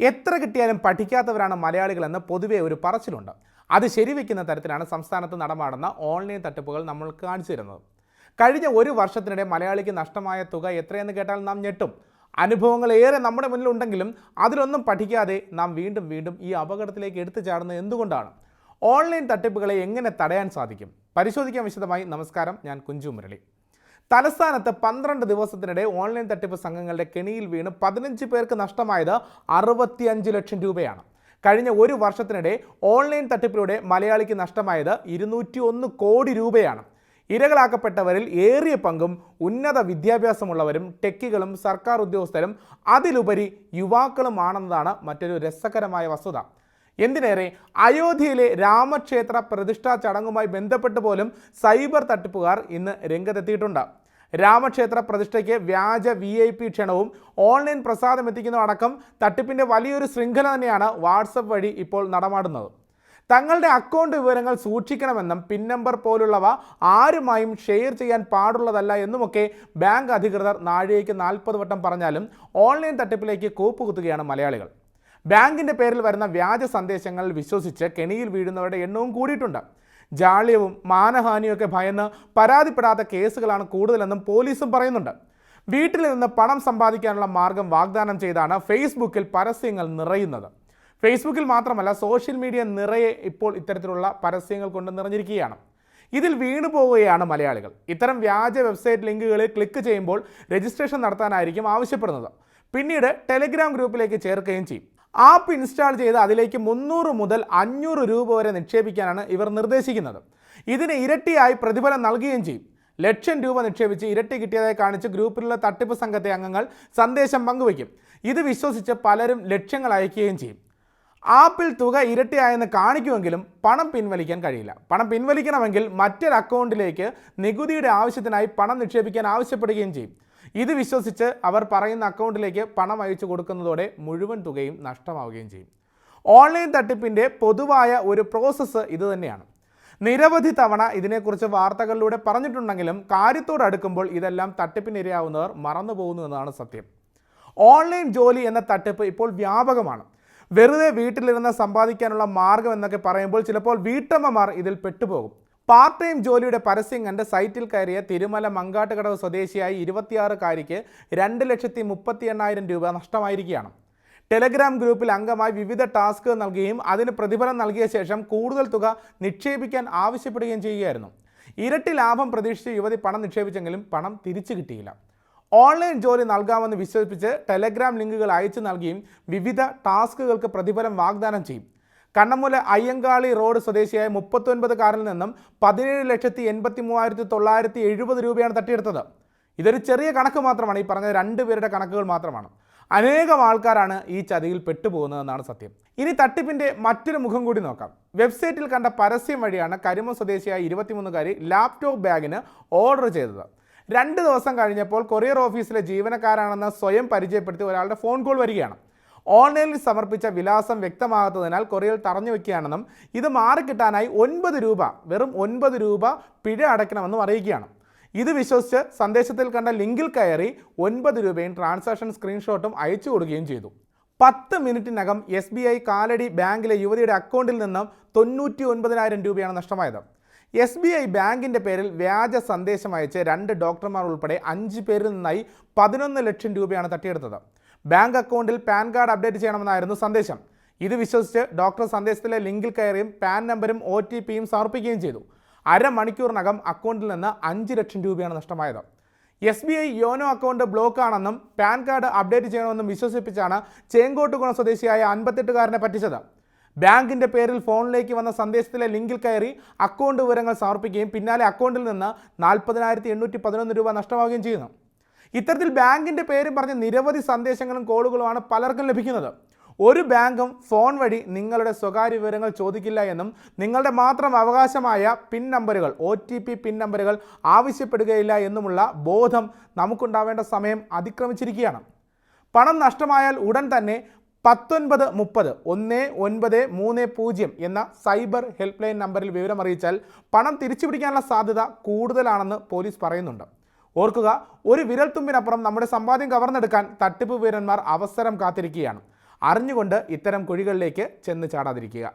എത്ര കിട്ടിയാലും പഠിക്കാത്തവരാണ് മലയാളികളെന്ന് പൊതുവേ ഒരു പറച്ചിലുണ്ട്. അത് ശരിവെക്കുന്ന തരത്തിലാണ് സംസ്ഥാനത്ത് നടമാടുന്ന ഓൺലൈൻ തട്ടിപ്പുകൾ നമ്മൾ കാണിച്ചു തരുന്നത്. കഴിഞ്ഞ ഒരു വർഷത്തിനിടെ മലയാളിക്ക് നഷ്ടമായ തുക എത്രയെന്ന് കേട്ടാൽ നാം ഞെട്ടും. അനുഭവങ്ങൾ ഏറെ നമ്മുടെ മുന്നിലുണ്ടെങ്കിലും അതിലൊന്നും പഠിക്കാതെ നാം വീണ്ടും വീണ്ടും ഈ അപകടത്തിലേക്ക് എടുത്തു ചാടുന്നത് എന്തുകൊണ്ടാണ്? ഓൺലൈൻ തട്ടിപ്പുകളെ എങ്ങനെ തടയാൻ സാധിക്കും? പരിശോധിക്കാൻ വിശദമായി. നമസ്കാരം. ഞാൻ കുഞ്ചു മുരളി. തലസ്ഥാനത്ത് പന്ത്രണ്ട് ദിവസത്തിനിടെ ഓൺലൈൻ തട്ടിപ്പ് സംഘങ്ങളുടെ കെണിയിൽ വീണ് പതിനഞ്ച് പേർക്ക് നഷ്ടമായത് അറുപത്തിയഞ്ച് ലക്ഷം രൂപയാണ്. കഴിഞ്ഞ ഒരു വർഷത്തിനിടെ ഓൺലൈൻ തട്ടിപ്പിലൂടെ മലയാളിക്ക് നഷ്ടമായത് ഇരുന്നൂറ്റി ഒന്ന് കോടി രൂപയാണ്. ഇരകളാക്കപ്പെട്ടവരിൽ ഏറിയ പങ്കും ഉന്നത വിദ്യാഭ്യാസമുള്ളവരും ടെക്കികളും സർക്കാർ ഉദ്യോഗസ്ഥരും അതിലുപരി യുവാക്കളുമാണെന്നതാണ് മറ്റൊരു രസകരമായ വസ്തുത. എന്തിനേറെ? അയോധ്യയിലെ രാമക്ഷേത്ര പ്രതിഷ്ഠാ ചടങ്ങുമായി ബന്ധപ്പെട്ട് പോലും സൈബർ തട്ടിപ്പുകാർ ഇന്ന് രംഗത്തെത്തിയിട്ടുണ്ട്. രാമക്ഷേത്ര പ്രതിഷ്ഠയ്ക്ക് വ്യാജ വി ഐ പി ക്ഷണവും ഓൺലൈൻ പ്രസാദം എത്തിക്കുന്നതടക്കം തട്ടിപ്പിന്റെ വലിയൊരു ശൃംഖല തന്നെയാണ് വാട്സപ്പ് വഴി ഇപ്പോൾ നടമാടുന്നത്. തങ്ങളുടെ അക്കൗണ്ട് വിവരങ്ങൾ സൂക്ഷിക്കണമെന്നും പിൻ നമ്പർ പോലുള്ളവ ആരുമായും ഷെയർ ചെയ്യാൻ പാടുള്ളതല്ല എന്നുമൊക്കെ ബാങ്ക് അധികൃതർ നാഴികയ്ക്ക് നാൽപ്പത് വട്ടം പറഞ്ഞാലും ഓൺലൈൻ തട്ടിപ്പിലേക്ക് കൂപ്പുകുത്തുകയാണ് മലയാളികൾ. ബാങ്കിന്റെ പേരിൽ വരുന്ന വ്യാജ സന്ദേശങ്ങൾ വിശ്വസിച്ച് കെണിയിൽ വീഴുന്നവരുടെ എണ്ണവും കൂടിയിട്ടുണ്ട്. ജാള്യവും മാനഹാനിയൊക്കെ ഭയന്ന് പരാതിപ്പെടാത്ത കേസുകളാണ് കൂടുതലെന്നും പോലീസും പറയുന്നുണ്ട്. വീട്ടിൽ നിന്ന് പണം സമ്പാദിക്കാനുള്ള മാർഗം വാഗ്ദാനം ചെയ്താണ് ഫേസ്ബുക്കിൽ പരസ്യങ്ങൾ നിറയുന്നത്. ഫേസ്ബുക്കിൽ മാത്രമല്ല സോഷ്യൽ മീഡിയ നിറയെ ഇപ്പോൾ ഇത്തരത്തിലുള്ള പരസ്യങ്ങൾ കൊണ്ട് നിറഞ്ഞിരിക്കുകയാണ്. ഇതിൽ വീണു പോവുകയാണ് മലയാളികൾ. ഇത്തരം വ്യാജ വെബ്സൈറ്റ് ലിങ്കുകളിൽ ക്ലിക്ക് ചെയ്യുമ്പോൾ രജിസ്ട്രേഷൻ നടത്താനായിരിക്കും ആവശ്യപ്പെടുന്നത്. പിന്നീട് ടെലിഗ്രാം ഗ്രൂപ്പിലേക്ക് ചേർക്കുകയും ചെയ്യും. ആപ്പ് ഇൻസ്റ്റാൾ ചെയ്ത് അതിലേക്ക് മുന്നൂറ് മുതൽ അഞ്ഞൂറ് രൂപ വരെ നിക്ഷേപിക്കാനാണ് ഇവർ നിർദ്ദേശിക്കുന്നത്. ഇതിന് ഇരട്ടിയായി പ്രതിഫലം നൽകുകയും ചെയ്യും. ലക്ഷം രൂപ നിക്ഷേപിച്ച് ഇരട്ടി കിട്ടിയതായി കാണിച്ച് ഗ്രൂപ്പിലുള്ള തട്ടിപ്പ് സംഘത്തെ അംഗങ്ങൾ സന്ദേശം പങ്കുവയ്ക്കും. ഇത് വിശ്വസിച്ച് പലരും ലക്ഷ്യങ്ങൾ അയക്കുകയും ചെയ്യും. ആപ്പിൽ തുക ഇരട്ടിയായെന്ന് കാണിക്കുമെങ്കിലും പണം പിൻവലിക്കാൻ കഴിയില്ല. പണം പിൻവലിക്കണമെങ്കിൽ മറ്റൊരു അക്കൗണ്ടിലേക്ക് നികുതിയുടെ ആവശ്യത്തിനായി പണം നിക്ഷേപിക്കാൻ ആവശ്യപ്പെടുകയും ചെയ്യും. ഇത് വിശ്വസിച്ച് അവർ പറയുന്ന അക്കൗണ്ടിലേക്ക് പണം അയച്ചു കൊടുക്കുന്നതോടെ മുഴുവൻ തുകയും നഷ്ടമാവുകയും ചെയ്യും. ഓൺലൈൻ തട്ടിപ്പിന്റെ പൊതുവായ ഒരു പ്രോസസ്സ് ഇതുതന്നെയാണ് നിരവധി തവണ ഇതിനെക്കുറിച്ച് വാർത്തകളിലൂടെ പറഞ്ഞിട്ടുണ്ടെങ്കിലും കാര്യത്തോട് അടുക്കുമ്പോൾ ഇതെല്ലാം തട്ടിപ്പിനിരയാവുന്നവർ മറന്നു പോകുന്നു എന്നതാണ് സത്യം. ഓൺലൈൻ ജോലി എന്ന തട്ടിപ്പ് ഇപ്പോൾ വ്യാപകമാണ്. വെറുതെ വീട്ടിലിരുന്ന് സമ്പാദിക്കാനുള്ള മാർഗം എന്നൊക്കെ പറയുമ്പോൾ ചിലപ്പോൾ വീട്ടമ്മമാർ ഇതിൽ പെട്ടുപോകും. പാർട്ട് ടൈം ജോലിയുടെ പരസ്യം കണ്ട് സൈറ്റിൽ കയറിയ തിരുമല മങ്കാട്ടുകടവ് സ്വദേശിയായ ഇരുപത്തിയാറുകാരിക്ക് രണ്ട് ലക്ഷത്തി മുപ്പത്തി എണ്ണായിരം രൂപ നഷ്ടമായിരിക്കുകയാണ്. ടെലഗ്രാം ഗ്രൂപ്പിൽ അംഗമായി വിവിധ ടാസ്കുകൾ നൽകുകയും അതിന് പ്രതിഫലം നൽകിയ ശേഷം കൂടുതൽ തുക നിക്ഷേപിക്കാൻ ആവശ്യപ്പെടുകയും ചെയ്യുകയായിരുന്നു. ഇരട്ടി ലാഭം പ്രതീക്ഷിച്ച് യുവതി പണം നിക്ഷേപിച്ചെങ്കിലും പണം തിരിച്ചു കിട്ടിയില്ല. ഓൺലൈൻ ജോലി നൽകാമെന്ന് വിശ്വസിപ്പിച്ച് ടെലഗ്രാം ലിങ്കുകൾ അയച്ചു നൽകിയും വിവിധ ടാസ്കുകൾക്ക് പ്രതിഫലം വാഗ്ദാനം ചെയ്യും. കണ്ണമൂല അയ്യങ്കാളി റോഡ് സ്വദേശിയായ മുപ്പത്തൊൻപതുകാരിൽ നിന്നും പതിനേഴ് ലക്ഷത്തി എൺപത്തി മൂവായിരത്തി തൊള്ളായിരത്തി എഴുപത് രൂപയാണ് തട്ടിയെടുത്തത്. ഇതൊരു ചെറിയ കണക്ക് മാത്രമാണ് ഈ പറഞ്ഞ രണ്ട് പേരുടെ കണക്കുകൾ മാത്രമാണ്. അനേകം ആൾക്കാരാണ് ഈ ചതിയിൽ പെട്ടുപോകുന്നതെന്നാണ് സത്യം. ഇനി തട്ടിപ്പിന്റെ മറ്റൊരു മുഖം കൂടി നോക്കാം. വെബ്സൈറ്റിൽ കണ്ട പരസ്യം വഴിയാണ് കരിമ സ്വദേശിയായ ഇരുപത്തിമൂന്നുകാരി ലാപ്ടോപ്പ് ബാഗിന് ഓർഡർ ചെയ്തത്. രണ്ട് ദിവസം കഴിഞ്ഞപ്പോൾ കൊറിയർ ഓഫീസിലെ ജീവനക്കാരാണെന്ന് സ്വയം പരിചയപ്പെടുത്തി ഒരാളുടെ ഫോൺ കോൾ വരികയാണ്. ഓൺലൈനിൽ സമർപ്പിച്ച വിലാസം വ്യക്തമാകാത്തതിനാൽ കൊറിയർ തടഞ്ഞു വയ്ക്കുകയാണെന്നും ഇത് മാറിക്കിട്ടാനായി ഒൻപത് രൂപ വെറും ഒൻപത് രൂപ പിഴ അടയ്ക്കണമെന്നും അറിയിക്കുകയാണ്. ഇത് വിശ്വസിച്ച് സന്ദേശത്തിൽ കണ്ട ലിങ്കിൽ കയറി ഒൻപത് രൂപയും ട്രാൻസാക്ഷൻ സ്ക്രീൻഷോട്ടും അയച്ചു കൊടുക്കുകയും ചെയ്തു. പത്ത് മിനിറ്റിനകം എസ് ബി ഐ കാലടി ബാങ്കിലെ യുവതിയുടെ അക്കൗണ്ടിൽ നിന്നും തൊണ്ണൂറ്റി ഒൻപതിനായിരം രൂപയാണ് നഷ്ടമായത്. എസ് ബി ഐ ബാങ്കിന്റെ പേരിൽ വ്യാജ സന്ദേശം അയച്ച് രണ്ട് ഡോക്ടർമാർ ഉൾപ്പെടെ അഞ്ച് പേരിൽ നിന്നായി പതിനൊന്ന് ലക്ഷം രൂപയാണ് തട്ടിയെടുത്തത്. ബാങ്ക് അക്കൗണ്ടിൽ പാൻ കാർഡ് അപ്ഡേറ്റ് ചെയ്യണമെന്നായിരുന്നു സന്ദേശം. ഇത് വിശ്വസിച്ച് ഡോക്ടർ സന്ദേശത്തിലെ ലിങ്കിൽ കയറിയും പാൻ നമ്പരും ഒ ടി പിയും സമർപ്പിക്കുകയും ചെയ്തു. അരമണിക്കൂറിനകം അക്കൗണ്ടിൽ നിന്ന് അഞ്ച് ലക്ഷം രൂപയാണ് നഷ്ടമായത്. S B I YONO account block ആണെന്നും പാൻ കാർഡ് അപ്ഡേറ്റ് ചെയ്യണമെന്നും വിശ്വസിപ്പിച്ചാണ് ചേങ്കോട്ടുകുളം സ്വദേശിയായ അൻപത്തെട്ടുകാരനെ പറ്റിച്ചത്. ബാങ്കിന്റെ പേരിൽ ഫോണിലേക്ക് വന്ന സന്ദേശത്തിലെ ലിങ്കിൽ കയറി അക്കൗണ്ട് വിവരങ്ങൾ സമർപ്പിക്കുകയും പിന്നാലെ അക്കൗണ്ടിൽ നിന്ന് നാൽപ്പതിനായിരത്തി എണ്ണൂറ്റി പതിനൊന്ന് രൂപ നഷ്ടമാവുകയും ചെയ്യുന്നു. ഇത്തരത്തിൽ ബാങ്കിന്റെ പേരും പറഞ്ഞ് നിരവധി സന്ദേശങ്ങളും കോളുകളുമാണ് പലർക്കും ലഭിക്കുന്നത്. ഒരു ബാങ്കും ഫോൺ വഴി നിങ്ങളുടെ സ്വകാര്യ വിവരങ്ങൾ ചോദിക്കില്ല എന്നും നിങ്ങളുടെ മാത്രം അവകാശമായ പിൻ നമ്പറുകൾ ഒ ടി പി പിൻ നമ്പറുകൾ ആവശ്യപ്പെടുകയില്ല എന്നുമുള്ള ബോധം നമുക്കുണ്ടാവേണ്ട സമയം അതിക്രമിച്ചിരിക്കുകയാണ്. പണം നഷ്ടമായാൽ ഉടൻ തന്നെ പത്തൊൻപത് മുപ്പത് ഒന്ന് ഒൻപത് മൂന്ന് പൂജ്യം എന്ന സൈബർ ഹെൽപ്പ് ലൈൻ നമ്പറിൽ വിവരം അറിയിച്ചാൽ പണം തിരിച്ചുപിടിക്കാനുള്ള സാധ്യത കൂടുതലാണെന്ന് പോലീസ് പറയുന്നുണ്ട്. ഓർക്കുക ഒരു വിരൽത്തുമ്പിനപ്പുറം നമ്മുടെ സമ്പാദ്യം കവർന്നെടുക്കാൻ തട്ടിപ്പ് വീരന്മാർ അവസരം കാത്തിരിക്കുകയാണ്. അറിഞ്ഞുകൊണ്ട് ഇത്തരം കുഴികളിലേക്ക് ചെന്ന് ചാടാതിരിക്കുക.